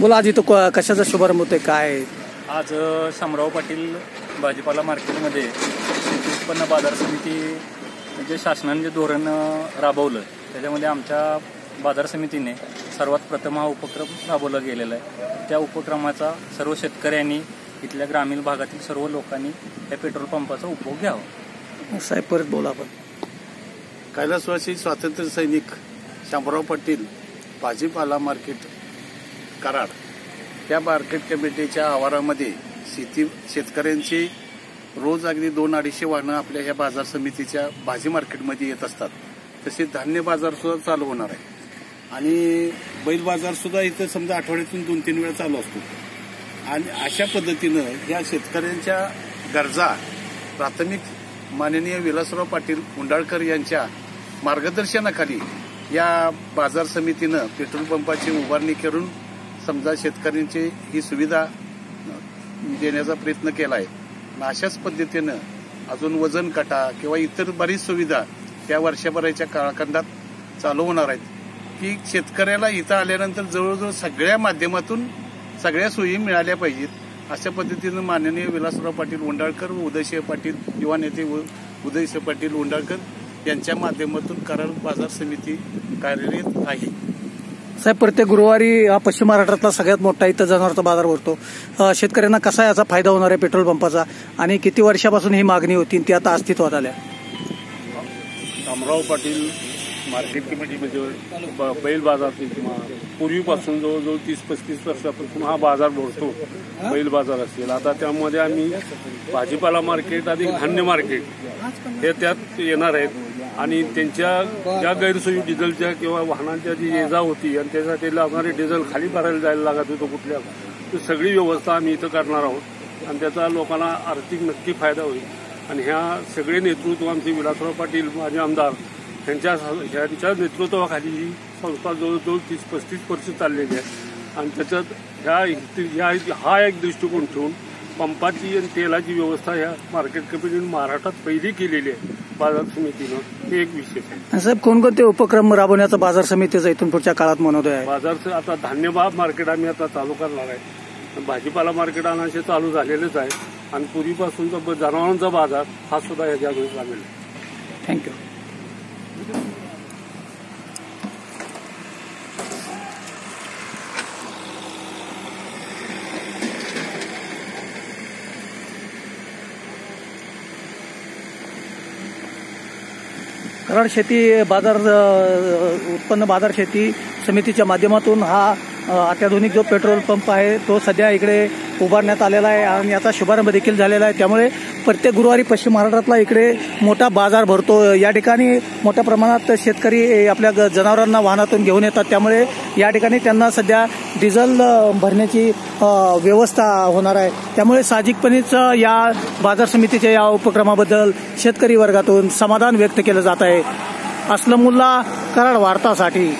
बोला आज इथं क- कशाचा शुभारंभ होतोय? काय? आहे? आज शामराव पाटील भाजीपाला मार्केटमध्ये शेती उत्पन्न बाजार समिती जे शासनाने जे धोरण राबवलं त्याच्यामध्ये आमच्या बाजार समितीने सर्वात प्रथम हा उपक्रम राबवला गेलेला आहे. त्या उपक्रमाचा सर्व शेतकऱ्यांनी इथल्या ग्रामीण भागातील सर्व लोकांनी या पेट्रोल पंपाचा उपभोग घ्यावा. साहेब परत बोला आपण. कैलासवासी स्वातंत्र्य सैनिक शामराव पाटील भाजीपाला मार्केट. कराड त्या मार्केट कमिटीच्या आवारामध्ये शेती शेतकऱ्यांची रोज अगदी दोन अडीचशे वाहनं आपल्या ह्या बाजार समितीच्या भाजी मार्केटमध्ये येत असतात. तसे धान्य बाजार सुद्धा चालू होणार आहे. आणि बैल बाजार सुद्धा इथं समजा आठवड्यातून दोन तीन वेळा चालू असतो. आणि अशा पद्धतीनं या शेतकऱ्यांच्या गरजा प्राथमिक माननीय विलासराव पाटील उंडाळकर यांच्या मार्गदर्शनाखाली या बाजार समितीनं पेट्रोल पंपाची उभारणी करून समजा शेतकऱ्यांची ही सुविधा देण्याचा प्रयत्न केला आहे अशाच पद्धतीनं अजून वजन काटा किंवा इतर बरीच सुविधा त्या वर्षभराच्या काळखंडात चालू होणार आहेत. की शेतकऱ्याला इथं आल्यानंतर जवळजवळ सगळ्या माध्यमातून सगळ्या सोयी मिळाल्या पाहिजेत. अशा पद्धतीनं माननीय विलासराव पाटील उंडाळकर व उदयसिंह पाटील युवा नेते उदयसिंह पाटील उंडाळकर यांच्या माध्यमातून करार बाजार समिती कार्यरत आहे. साहेब प्रत्येक गुरुवारी हा पश्चिम महाराष्ट्रातला सगळ्यात मोठा इथं जनावरचा बाजार भरतो. शेतकऱ्यांना कसा याचा फायदा होणार आहे पेट्रोल पंपाचा? आणि किती वर्षापासून ही मागणी होती आणि ती आता अस्तित्वात आल्या? रामराव पाटील मार्केट कमिटीमध्ये ब- बैल बाजार किंवा पूर्वीपासून जवळजवळ तीस पस्तीस वर्षापासून हा बाजार भरतो बैल बाजार असेल. आता त्यामध्ये आम्ही भाजीपाला मार्केट अधिक धान्य मार्केट हे त्यात येणार आहेत. आणि त्यांच्या ज्या गैरसोयी डिझेलच्या किंवा वाहनांच्या जी ये जा होती आणि त्यासाठी लागणारे डिझेल खाली भरायला जायला लागत होतं कुठल्या ती सगळी व्यवस्था आम्ही इथं करणार आहोत. आणि त्याचा लोकांना आर्थिक नक्की फायदा होईल. आणि ह्या सगळे नेतृत्व आमचे विलासराव पाटील माझे आमदार त्यांच्या ह्यांच्या नेतृत्वाखाली ही संस्था जवळजवळ तीस पस्तीस वर्ष चाललेली आहे. आणि त्याच्यात ह्या ह्या हा एक दृष्टिकोन ठेवून पंपाची आणि तेलाची व्यवस्था ह्या मार्केट कमिटीने महाराष्ट्रात पहिली केलेली आहे. बाजार समितीनं. हे एक विशेष आहे. साहेब कोणकोणते उपक्रम राबवण्याचा बाजार समितीचा इथून पुढच्या काळात मनोदय आहे? बाजारचं आता धान्य मार्केट आम्ही आता चालू करणार आहे. भाजीपाला मार्केट अनाशे चालू झालेलेच आहे. आणि पूर्वीपासूनचा जनावरांचा बाजार हा सुद्धा याच्यामध्ये सामील आहे. थँक्यू कराड शेती बाजार उत्पन्न बाजार शेती समितीच्या माध्यमातून हा अत्याधुनिक जो पेट्रोल पंप आहे तो सध्या इकडे उभारण्यात आलेला आहे आणि याचा शुभारंभ देखील झालेला आहे. त्यामुळे प्रत्येक गुरुवारी पश्चिम महाराष्ट्रातला इकडे मोठा बाजार भरतो. या ठिकाणी मोठ्या प्रमाणात शेतकरी आपल्या ग- जनावरांना वाहनातून घेऊन येतात. त्यामुळे या ठिकाणी त्यांना सध्या डिझेल भरण्याची व्यवस्था होणार आहे. त्यामुळे साहजिकपणेच या बाजार समितीच्या या उपक्रमाबद्दल शेतकरी वर्गातून समाधान व्यक्त केलं जात आहे. असलमुल्ला कराड वार्तासाठी.